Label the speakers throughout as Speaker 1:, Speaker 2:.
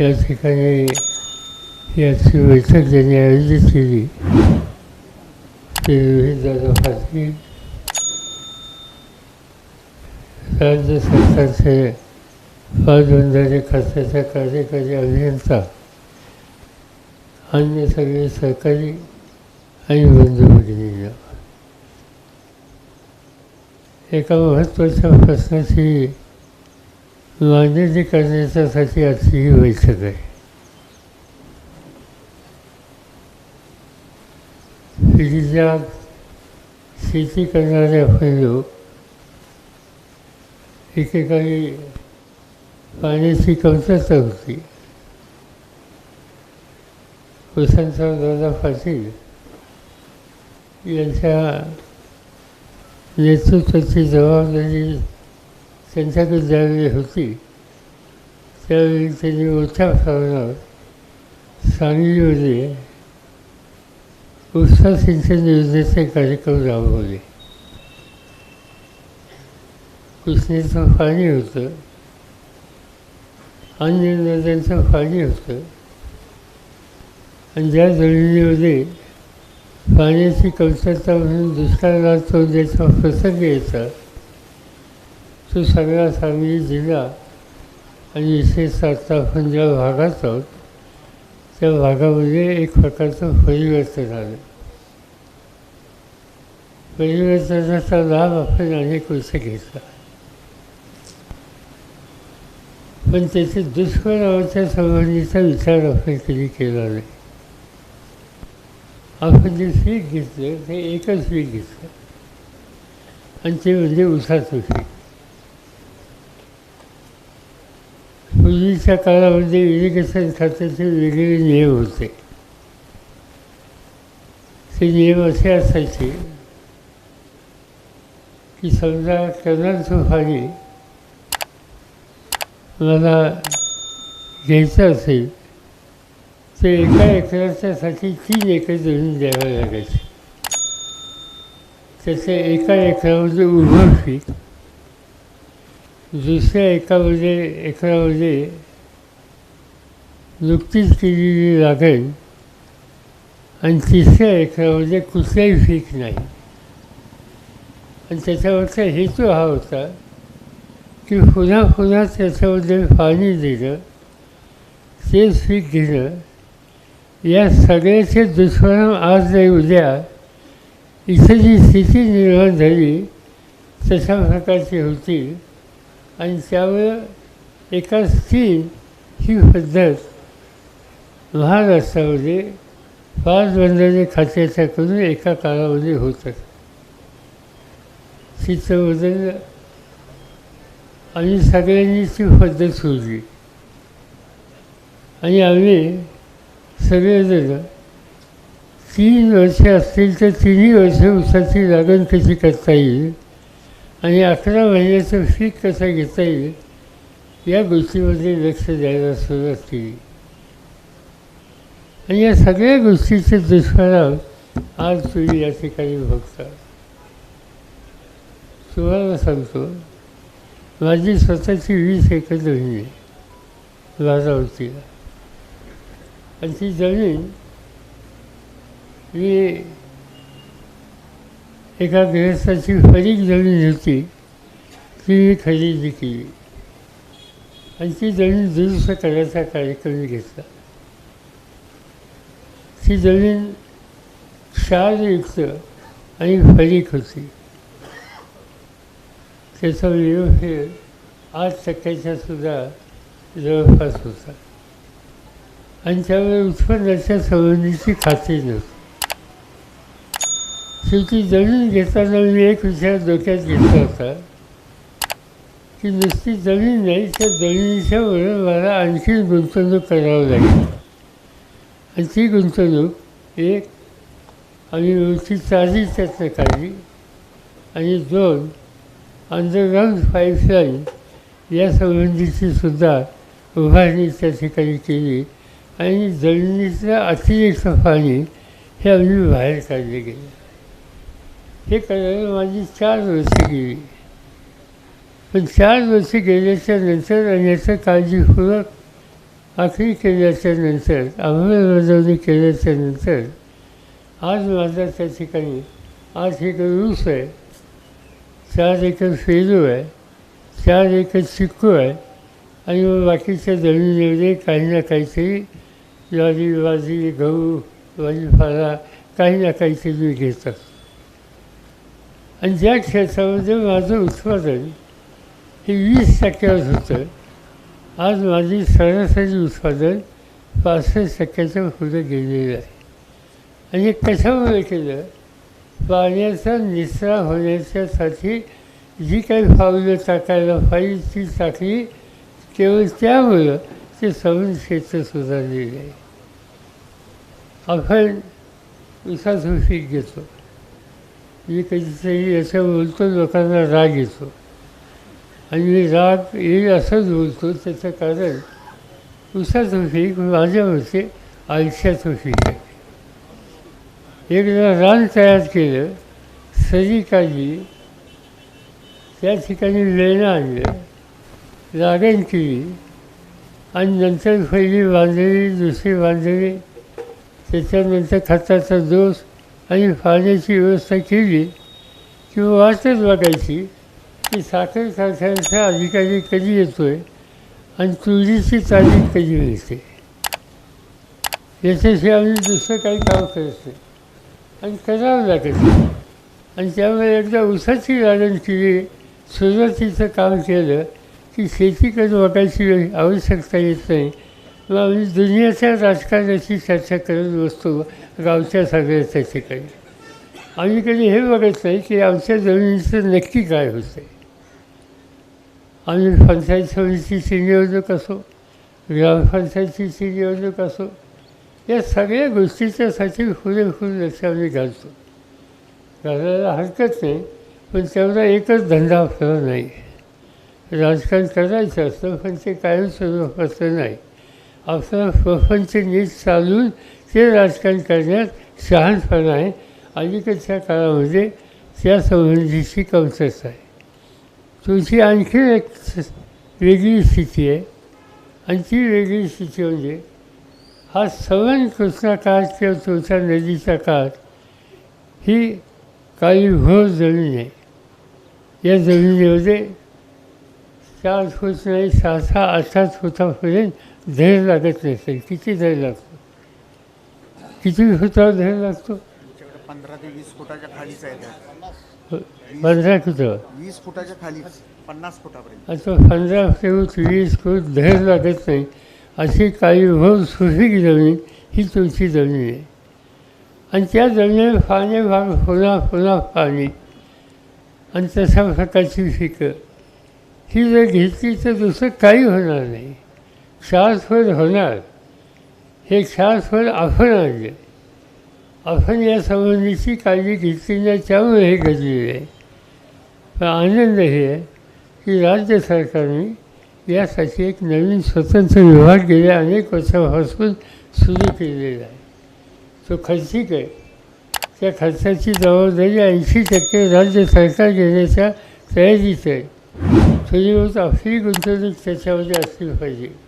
Speaker 1: या ठिकाणी याची बैठक ज्यांनी आयोजित केली. ते विविध दादा पाटील राज्य सरकारचे पाटबंधारे खात्याचा कार्यकारी अभियंता अन्य सगळे सरकारी आणि बंधू एका महत्त्वाच्या प्रश्नाची मांडणी करण्याच्यासाठी आजची ही बैठक आहे. जिल्ह्यात शेती करणारे आपण लोक एकेकाळी पाण्याची कमतरता होती. वसंतराव दादा पाटील यांच्या नेतृत्वाची जबाबदारी त्यांच्याकडे ज्यावेळी होती. त्यावेळी त्यांनी मोठ्या प्रमाणात सांगलीमध्ये उपसा सिंचन योजनेचे कार्यक्रम राबवले. कृष्णेचं पाणी होतं. अन्य नद्यांचं पाणी होतं. आणि ज्या जमिनीमध्ये पाण्याची कमतरता म्हणून दुष्काळात राहतो ज्याचा प्रसंग यायचा तो सगळा सांगली जिल्हा आणि विशेषतः आपण ज्या भागात आहोत त्या भागामध्ये एक प्रकारचं परिवर्तन आलं परिवर्तनाचा लाभ आपण अनेक वर्ष घेतला. पण त्याचे दुष्परिणामाच्या संबंधीचा विचार आपण कधी केला नाही. आपण जे पीक घेतलं ते एकच पीक घेतलं. आणि ते म्हणजे उसाचं पीक. पूर्वीच्या काळामध्ये इरिगेशन खात्याचे वेगळे नियम होते. ते नियम असे असायचे की समजा कॅनलचं पाणी मला घ्यायचं असेल तर एका एकराच्यासाठी तीन एकर जमीन द्यावं लागायची. त्याच्या एका एकरामध्ये उभं पीक दुसऱ्या एकामध्ये एकरामध्ये नुकतीच केलेली लागेल आणि तिसऱ्या एकरामध्ये कुठलाही पीक नाही. आणि त्याच्यावरचा हेतू हा होता की पुन्हा पुन्हा त्याच्यामध्ये पाणी देणं तेच पीक घेणं या सगळ्याचे दुष्परिणाम आज नाही उद्या इथं जी स्थिती निर्माण झाली तशा प्रकारची होती. आणि त्यामुळं एका स्त्री ही पद्धत महाराष्ट्रामध्ये पाच बंधारे खात्याच्याकडून एका काळामध्ये होतात तिचं बदल आणि सगळ्यांनी ती पद्धत सोडली. आणि आम्ही सगळेजण तीन वर्ष असतील तर तिन्ही वर्ष उसाची लागण कशी करता येईल? आणि अकरा महिन्याचं फी कसं घेता येईल? या गोष्टीमध्ये लक्ष द्यायला सुरुवात केली. आणि या सगळ्या गोष्टीचे दुष्परिणाम आज तुम्ही या ठिकाणी बघता. तुम्हाला सांगतो माझी स्वतःची वीस एकर जमीन आहे बारावतीला आणि ती जमीन मी एका गृहस्थाची फरीक जमीन होती ती मी खरेदी केली. आणि ती जमीन दुरुस्त करायचा कार्यक्रम घेतला. ती जमीन क्षारयुक्त आणि फरीक होती त्याचा हे आठ टक्क्याच्या सुद्धा जवळपास होता. आणि त्यावर उत्पन्नाच्या संबंधीची खात्री नव्हती. शेवटी जमीन घेताना मी एक विचार डोक्यात घेतला होता की नुसती जमीन नाही त्या जमिनीच्या वरून मला आणखी गुंतवणूक करावं लागेल. आणि ती गुंतवणूक एक आणि रोजची चाली त्यातनं काढली आणि दोन अंडरग्राऊंड पाईपलाईन या संबंधीची सुद्धा उभारणी त्या ठिकाणी केली आणि जमिनीचं अतिरिक्त पाणी हे आम्ही बाहेर काढले गेले. हे करायला माझी चार वर्षे गेली. पण चार वर्षे गेल्याच्यानंतर आणि याचं काळजीपूर्वक आखरी केल्याच्यानंतर अंमलबजावणी केल्याच्यानंतर आज माझा त्या ठिकाणी आठ एकर ऊस आहे. चार एकर फेरू आहे चार एकर चिक्कू आहे आणि मग बाकीच्या जमिनीमध्ये काही ना काहीतरी ज्वारी बाजरी गहू भाजीपाला काही ना काहीतरी मी घेत. असतो आणि ज्या क्षेत्रामध्ये माझं उत्पादन हे वीस टक्क्यावर होतं आज माझी सरासरी उत्पादन पासष्ट टक्क्याच्या पुढे गेलेलं आहे. आणि हे कशामुळे केलं? पाण्याचा निचरा होण्याच्यासाठी जी काही फावलं टाकायला पाहिजे ती टाकली केवळ त्यामुळं ते सवन क्षेत्र सुधारलेलं आहे. आपण उसाचं पीक घेतो. मी कधीतरी याचं बोलतो लोकांना राग येतो. आणि मी राग येईल असंच बोलतो त्याचं कारण उसाचं होती माझ्या मते आयुष्यात होती आहे. एकदा रान तयार केलं सरी काढली त्या ठिकाणी वेळणं आणलं लागण केली आणि नंतर पहिली बांधली दुसरी बांधली त्याच्यानंतर खताचा दोष आणि पाण्याची व्यवस्था केली किंवा वाटच बघायची की साखर कारखान्याचा अधिकारी कधी येतो आहे आणि तुरीची तारीख कधी मिळते. याच्याशी आम्ही दुसरं काही काम करत नाही. आणि करावं लागत आणि त्यामुळे एकदा उसाची लागण केली सुरुवातीचं काम केलं की शेतीकडे बघायची आवश्यकता येत नाही. मग आम्ही दुनियाच्या राजकारणाची चर्चा करत बसतो. गावच्या सगळ्या त्या ठिकाणी आम्ही कधी हे बघत नाही की आमच्या जमिनीचं नक्की काय होतं आहे आम्ही पंचायत समितीची निवडणूक असो ग्रामपंचायतीची निवडणूक असो या सगळ्या गोष्टीच्यासाठी पुरेपूर लक्ष आम्ही घालतो. घालायला हरकत नाही पण तेवढा एकच धंदा आपला नाही. राजकारण करायचं असतं पण ते कायमस्वरूपाचं नाही. आपलं प्रपंच नीट चालून ते राजकारण करण्यात शहाणपणा आहे. अलीकडच्या काळामध्ये त्या संबंधीची कमतरता आहे. तुमची आणखी एक वेगळी स्थिती आहे. आणि ती वेगळी स्थिती म्हणजे हा सवन कृष्णा काळ किंवा तुमचा नदीचा काळ ही काही भोर जमीन आहे. या जमिनीमध्ये चार फूट नाही सहा सहा आठ आठ फुटापर्यंत धैर्य लागत नसेल किती धैर्य लागतो? किती फुटावर धैर्य लागतो?
Speaker 2: पंधरा ते वीस फुटाच्या खालीच आहे.
Speaker 1: पंधरा फुटावर?
Speaker 2: वीस फुटाच्या खालीच पन्नास फुटापर्यंत.
Speaker 1: आता पंधरा फूट वीस फूट धैर्य लागत नाही. अशी काही भोर सुपीक जमीन ही तुमची जमीन आहे. आणि त्या जमिनीवर पाणी भाग पुन्हा पुन्हा पाणी. आणि तशा प्रकारची पिकं. ही जर घेतली तर दुसरं काही होणार नाही. शाश्वत होणार हे शाश्वत आपण आणले. आपण या संबंधीची काळजी घेतली नाही त्यामुळे हे घडलेलं आहे. पण आनंद हे आहे की राज्य सरकारने यासाठी एक नवीन स्वतंत्र विभाग गेल्या अनेक वर्षापासून सुरू केलेला आहे. तो खर्चिक आहे. त्या खर्चाची जबाबदारी ऐंशी टक्के राज्य सरकार घेण्याच्या तयारीत आहे. थोडी बहुत आपली गुंतवणूक त्याच्यामध्ये असली पाहिजे.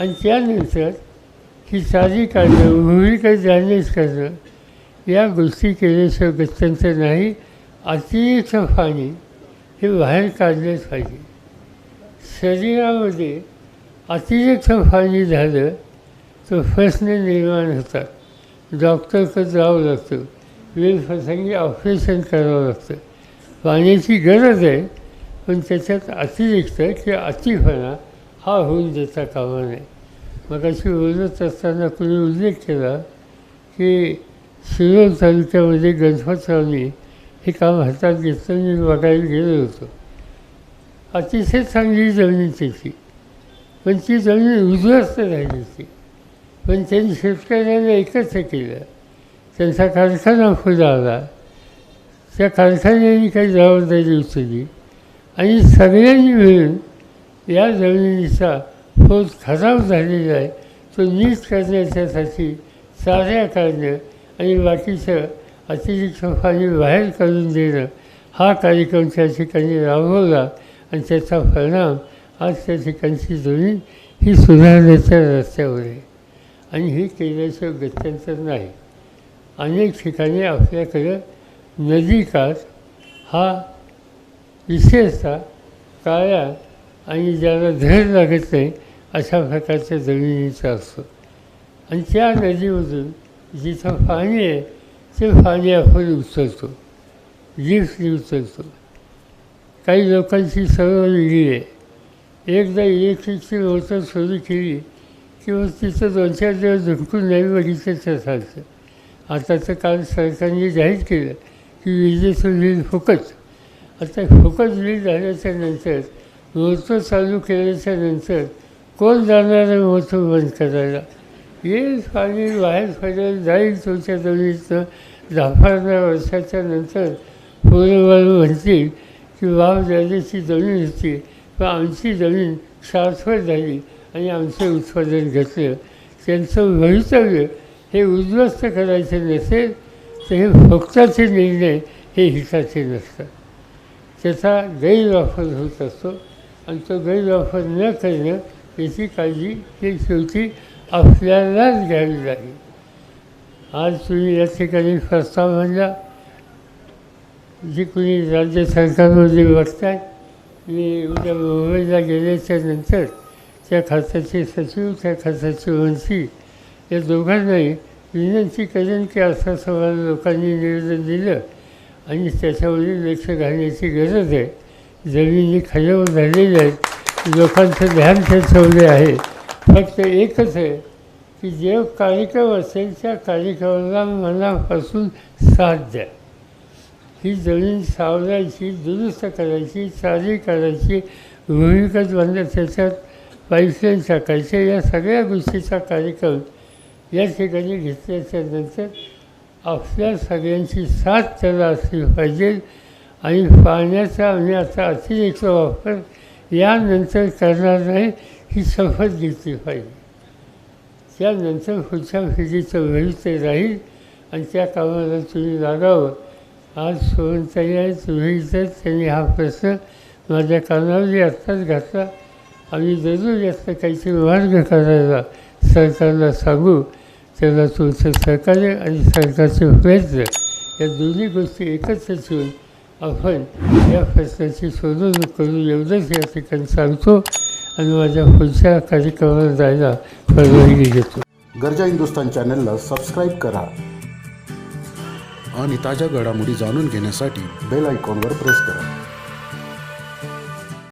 Speaker 1: आणि त्यानंतर ही सारी काढणं भूमिका जाणीच करणं या गोष्टी केल्याशिवाय गत्यंतर नाही. अतिरिक्त पाणी हे बाहेर काढलंच पाहिजे. शरीरामध्ये अतिरिक्त पाणी झालं तर प्रश्न निर्माण होतात. डॉक्टरकडे जावं लागतं. वेळप्रसंगी ऑपरेशन करावं लागतं. पाण्याची गरज आहे पण त्याच्यात अतिरिक्त किंवा अतिपणा हा होऊन देता कामा नये मग अशी बोलत असताना कुणी उल्लेख केला की शिरोळ तालुक्यामध्ये गणपतरावनी हे काम हातात घेतलं मी बघायला गेलो होतो. अतिशय चांगली जमीन त्याची. पण ती जमीन उद्ध्वस्त राहिली होती. पण त्यांनी शेतकऱ्यांना एकत्र केलं. त्यांचा कारखाना पुढे आला. त्या कारखान्याने काही जबाबदारी उचलली आणि सगळ्यांनी मिळून या जमिनीचा पोत खराब झालेला आहे. तो नीट करण्याच्यासाठी चाऱ्या काढणं आणि बाकीचं अतिरिक्त पाणी बाहेर काढून देणं हा कार्यक्रम त्या ठिकाणी राबवला आणि त्याचा परिणाम आज त्या ठिकाणची जमीन ही सुधारण्याच्या रस्त्यावर आहे. आणि हे केल्याचं गत्यंतर नाही. अनेक ठिकाणी आपल्याकडं नदीकाठ हा विशेषतः काळ्या आणि ज्याला धड लागत नाही अशा प्रकारच्या जमिनीचा असतो. आणि त्या नदीमधून जिथं पाणी आहे ते पाणी आपण उचलतो. लिफ्टने उचलतो. काही लोकांची सवय वेगळी आहे. एकदा इलेक्ट्रिकची मोटर सुरू केली किंवा तिथं दोन चार दिवस झुकून नाही बघितलं तर चालतं आता तर काल सरकारने जाहीर केलं की विजेचं बिल फुकट. आता फुकट बिल झाल्याच्यानंतर मोटर चालू केल्याच्यानंतर कोण जाणार आहे मोटर बंद करायला? येईल पाणी बाहेर पडेल जाईल तुमच्या जमिनीतनं दहा वर्षाच्या नंतर पोरं म्हणतील की बाब ज्याची जमीन होती पण आमची जमीन शाश्वत झाली आणि आमचं उत्पादन घेतलं. त्यांचं भवितव्य हे उद्ध्वस्त करायचे नसेल तर हे फक्ताचे निर्णय हे हिताचे नसतात. त्याचा गैरवापर होत असतो. आणि तो गैरवापर न करणं याची काळजी ही शेवटी आपल्यालाच घ्यावी लागेल आज तुम्ही या ठिकाणी प्रस्ताव म्हणला. जी कोणी राज्य सरकारमध्ये बघताय मी उद्या मुंबईला गेल्याच्यानंतर त्या खात्याचे सचिव त्या खात्याचे मंत्री या दोघांनाही विनंती करेन की असं सगळ्या लोकांनी निवेदन दिलं आणि त्याच्यामध्ये लक्ष घालण्याची गरज आहे. जमिनी खजव झालेल्या आहेत. लोकांचं ध्यान ठेवले आहे. फक्त एकच आहे की जे कार्यक्रम असेल त्या कार्यक्रमाला मनापासून साथ द्या. ही जमीन सावरायची दुरुस्त करायची चाली करायची भूमिगत बंद त्याच्यात पाईपलाईन टाकायचे या सगळ्या गोष्टीचा कार्यक्रम या ठिकाणी घेतल्याच्या नंतर आपल्या सगळ्यांची साथ त्याला असली पाहिजे. आणि पाण्याचा आणि आता अतिरिक्त वापर यानंतर करणार नाही ही शपथ घेतली पाहिजे. त्यानंतर पुढच्या पिढीचं भविष्य राहील आणि त्या कामाला तुम्ही लागावं आज सोनताई आहे तुम्ही तर त्यांनी हा प्रश्न माझ्या कानावरही आत्ताच घातला. आम्ही जरूर जास्त काहीतरी मार्ग करायला सरकारला सांगू. त्याला तुमचं सहकार्य आणि सरकारचे प्रयत्न या दोन्ही गोष्टी एकत्र ठेवून आपण या प्रश्नाची सोडवणूक करू. एवढंच या ठिकाणी सांगतो आणि माझ्या पुढच्या कार्यक्रमाला जायला परवानगी घेतो
Speaker 3: गरजा हिंदुस्तान चॅनलला सबस्क्राईब करा
Speaker 4: आणि ताज्या घडामोडी जाणून घेण्यासाठी
Speaker 3: बेल आयकॉनवर प्रेस करा.